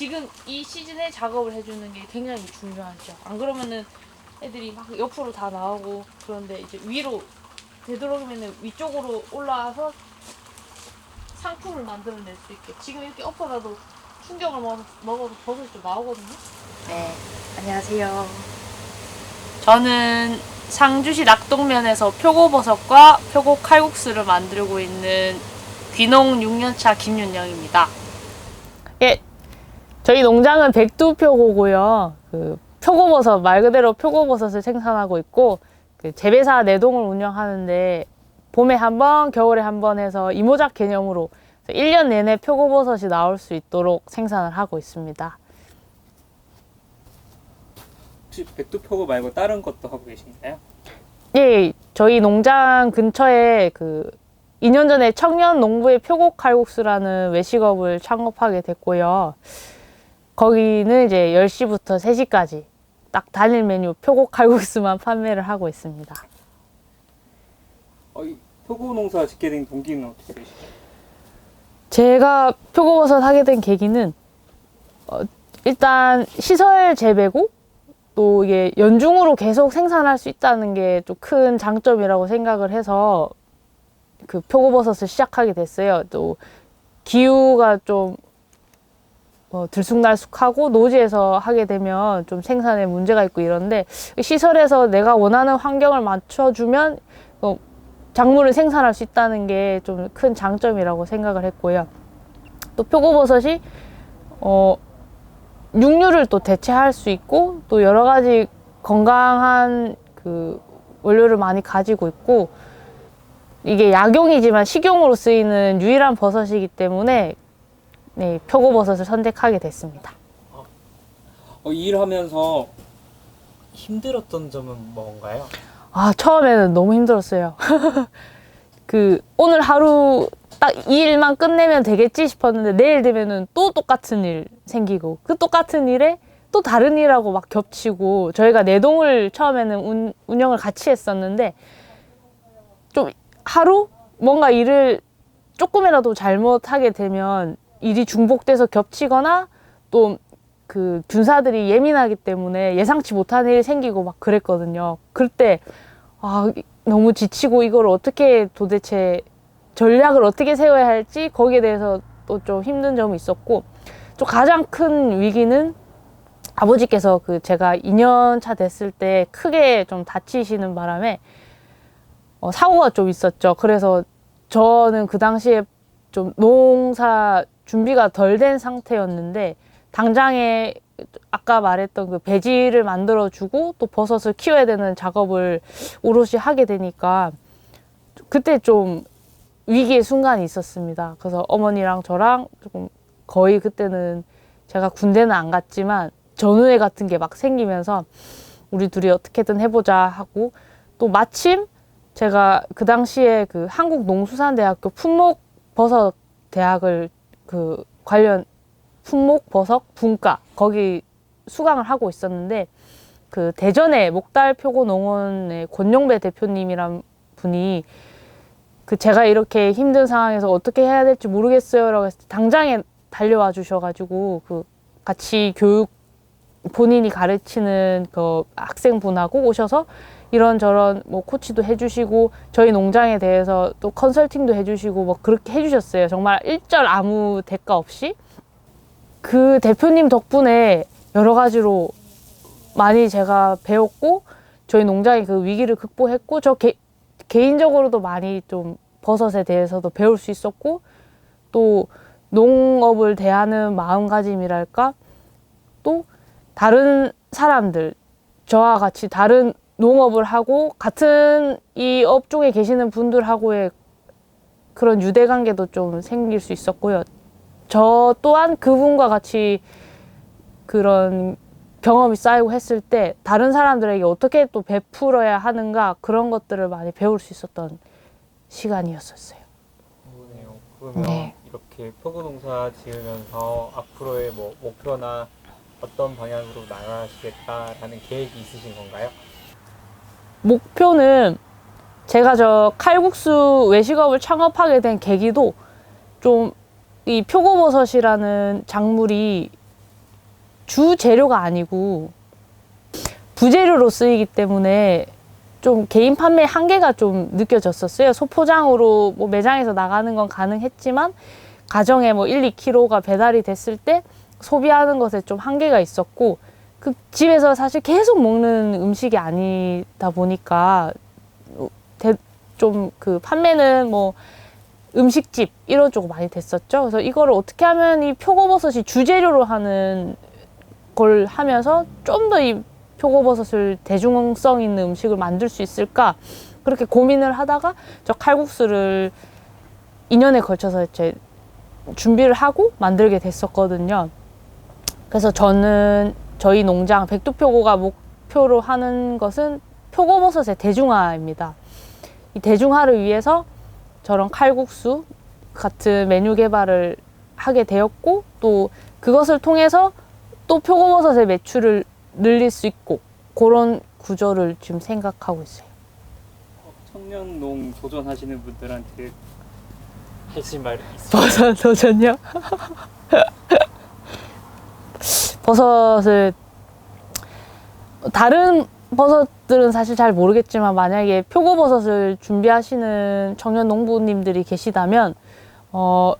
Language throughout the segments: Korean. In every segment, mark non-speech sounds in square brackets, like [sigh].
지금 이 시즌에 작업을 해주는 게 굉장히 중요하죠. 안 그러면은 애들이 막 옆으로 다 나오고 그런데 이제 위로 되도록이면 위쪽으로 올라와서 상품을 만들어낼 수 있게 지금 이렇게 엎어놔도 충격을 먹어서, 먹어서 버섯이 좀 나오거든요. 네, 안녕하세요. 저는 상주시 낙동면에서 표고버섯과 표고 칼국수를 만들고 있는 귀농 6년차 김윤영입니다. 예, 저희 농장은 백두표고고요. 그 표고버섯 말 그대로 표고버섯을 생산하고 있고 그 재배사 네 동을 운영하는데 봄에 한 번, 겨울에 한 번 해서 이모작 개념으로 1년 내내 표고버섯이 나올 수 있도록 생산을 하고 있습니다. 혹시 백두표고 말고 다른 것도 하고 계신가요? 예, 저희 농장 근처에 그 2년 전에 청년 농부의 표고 칼국수라는 외식업을 창업하게 됐고요. 거기는 이제 10시부터 3시까지 딱 단일 메뉴 표고 칼국수만 [laughs] 판매를 하고 있습니다. 어, 이 표고 농사 짓게 된 동기는 어떻게 되시죠? 제가 표고버섯 하게 된 계기는 어, 일단 시설 재배고 또 이게 연중으로 계속 생산할 수 있다는 게 좀 큰 장점이라고 생각을 해서 그 표고버섯을 시작하게 됐어요. 또 기후가 좀 어, 들쑥날쑥하고 노지에서 하게 되면 좀 생산에 문제가 있고 이런데 시설에서 내가 원하는 환경을 맞춰주면 어, 작물을 생산할 수 있다는 게 좀 큰 장점이라고 생각을 했고요. 또 표고버섯이 어, 육류를 또 대체할 수 있고 또 여러 가지 건강한 그 원료를 많이 가지고 있고 이게 약용이지만 식용으로 쓰이는 유일한 버섯이기 때문에 네, 표고버섯을 선택하게 됐습니다. 어, 이 일하면서 힘들었던 점은 뭔가요? 아, 처음에는 너무 힘들었어요. [laughs] 그, 오늘 하루 딱 이 일만 끝내면 되겠지 싶었는데 내일 되면은 또 똑같은 일 생기고 그 똑같은 일에 또 다른 일하고 막 겹치고 저희가 내동을 처음에는 운, 운영을 같이 했었는데 좀 하루 뭔가 일을 조금이라도 잘못하게 되면 일이 중복돼서 겹치거나 또그 균사들이 예민하기 때문에 예상치 못한 일이 생기고 막 그랬거든요. 그때 아 너무 지치고 이걸 어떻게 도대체 전략을 어떻게 세워야 할지 거기에 대해서 또 좀 힘든 점이 있었고 또 가장 큰 위기는 아버지께서 그 제가 2년 차 됐을 때 크게 좀 다치시는 바람에 어, 사고가 좀 있었죠. 그래서 저는 그 당시에 좀 농사 준비가 덜 된 상태였는데 당장에 아까 말했던 그 배지를 만들어주고 또 버섯을 키워야 되는 작업을 오롯이 하게 되니까 그때 좀 위기의 순간이 있었습니다. 그래서 어머니랑 저랑 조금 거의 그때는 제가 군대는 안 갔지만 전우회 같은 게 막 생기면서 우리 둘이 어떻게든 해보자 하고 또 마침 제가 그 당시에 그 한국농수산대학교 품목버섯 대학을 그 관련 품목 버섯 분과 거기 수강을 하고 있었는데 그 대전의 목달표고 농원의 권용배 대표님이란 분이 그 제가 이렇게 힘든 상황에서 어떻게 해야 될지 모르겠어요라고 했을 때 당장에 달려와 주셔가지고 그 같이 교육 본인이 가르치는 그 학생분하고 오셔서 이런저런 뭐 코치도 해주시고 저희 농장에 대해서 또 컨설팅도 해주시고 뭐 그렇게 해주셨어요. 정말 일절 아무 대가 없이 그 대표님 덕분에 여러 가지로 많이 제가 배웠고 저희 농장의 그 위기를 극복했고 저 개, 개인적으로도 많이 좀 버섯에 대해서도 배울 수 있었고 또 농업을 대하는 마음가짐이랄까 또 다른 사람들 저와 같이 다른 농업을 하고 같은 이 업종에 계시는 분들하고의 그런 유대 관계도 좀 생길 수 있었고요. 저 또한 그분과 같이 그런 경험이 쌓이고 했을 때 다른 사람들에게 어떻게 또 베풀어야 하는가 그런 것들을 많이 배울 수 있었던 시간이었었어요. 그러네요. 그러면 네. 이렇게 표고 농사 지으면서 앞으로의 뭐 목표나 어떤 방향으로 나가시겠다라는 계획이 있으신 건가요? 목표는 제가 저 칼국수 외식업을 창업하게 된 계기도 좀 이 표고버섯이라는 작물이 주 재료가 아니고 부재료로 쓰이기 때문에 좀 개인 판매 한계가 좀 느껴졌었어요. 소포장으로 뭐 매장에서 나가는 건 가능했지만 가정에 뭐 1, 2kg가 배달이 됐을 때 소비하는 것에 좀 한계가 있었고 그 집에서 사실 계속 먹는 음식이 아니다 보니까 좀 그 판매는 뭐 음식집 이런 쪽으로 많이 됐었죠. 그래서 이거를 어떻게 하면 이 표고버섯이 주재료로 하는 걸 하면서 좀 더 이 표고버섯을 대중성 있는 음식을 만들 수 있을까 그렇게 고민을 하다가 저 칼국수를 2년에 걸쳐서 이제 준비를 하고 만들게 됐었거든요. 그래서 저는 저희 농장 백두표고가 목표로 하는 것은 표고버섯의 대중화입니다. 이 대중화를 위해서 저런 칼국수 같은 메뉴 개발을 하게 되었고 또 그것을 통해서 또 표고버섯의 매출을 늘릴 수 있고 그런 구조를 지금 생각하고 있어요. 청년농 도전하시는 분들한테 하실 말 있어요? 버섯 도전요? [laughs] 버섯을 다른 버섯들은 사실 잘 모르겠지만 만약에 표고버섯을 준비하시는 청년 농부님들이 계시다면 어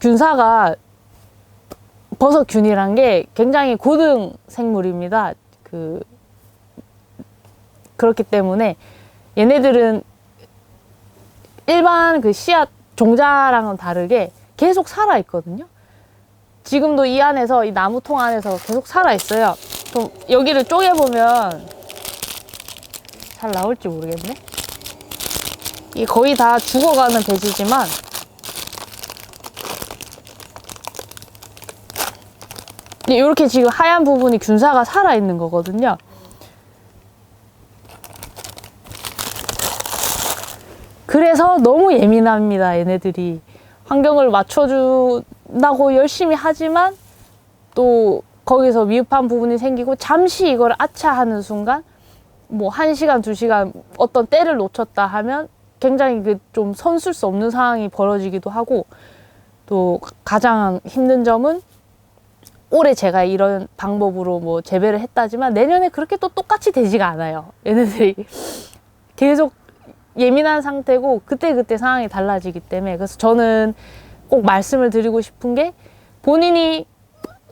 균사가 버섯균이란 게 굉장히 고등 생물입니다. 그 그렇기 때문에 얘네들은 일반 그 씨앗 종자랑은 다르게 계속 살아 있거든요. 지금도 이 안에서 이 나무통 안에서 계속 살아 있어요. 그럼 여기를 쪼개 보면 잘 나올지 모르겠네. 이 거의 다 죽어가는 배지지만 이렇게 지금 하얀 부분이 균사가 살아 있는 거거든요. 그래서 너무 예민합니다, 얘네들이. 환경을 맞춰준 다고 열심히 하지만 또 거기서 미흡한 부분이 생기고 잠시 이걸 아차하는 순간 뭐 한 시간, 두 시간 어떤 때를 놓쳤다 하면 굉장히 그 좀 선술 수 없는 상황이 벌어지기도 하고 또 가장 힘든 점은 올해 제가 이런 방법으로 뭐 재배를 했다지만 내년에 그렇게 또 똑같이 되지가 않아요. 얘네들이 계속 예민한 상태고 그때그때 상황이 달라지기 때문에 그래서 저는 꼭 말씀을 드리고 싶은 게 본인이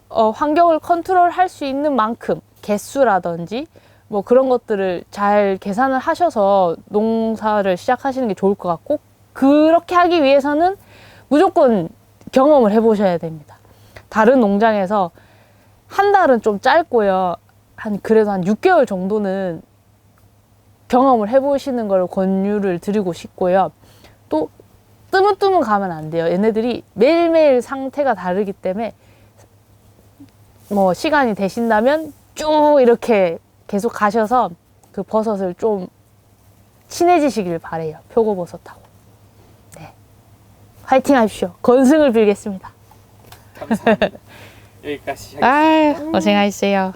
어, 환경을 컨트롤 할 수 있는 만큼 개수라든지 뭐 그런 것들을 잘 계산을 하셔서 농사를 시작하시는 게 좋을 것 같고 그렇게 하기 위해서는 무조건 경험을 해보셔야 됩니다. 다른 농장에서 한 달은 좀 짧고요. 한 그래도 한 6개월 정도는 경험을 해보시는 걸 권유를 드리고 싶고요. 또 뜨문뜨문 가면 안 돼요. 얘네들이 매일매일 상태가 다르기 때문에 뭐 시간이 되신다면 쭉 이렇게 계속 가셔서 그 버섯을 좀 친해지시길 바래요. 표고버섯하고. 네. 화이팅 하십시오. 건승을 빌겠습니다. 감사합니다. [laughs] 여기까시 하겠습니다. 아, 고생하셨어요.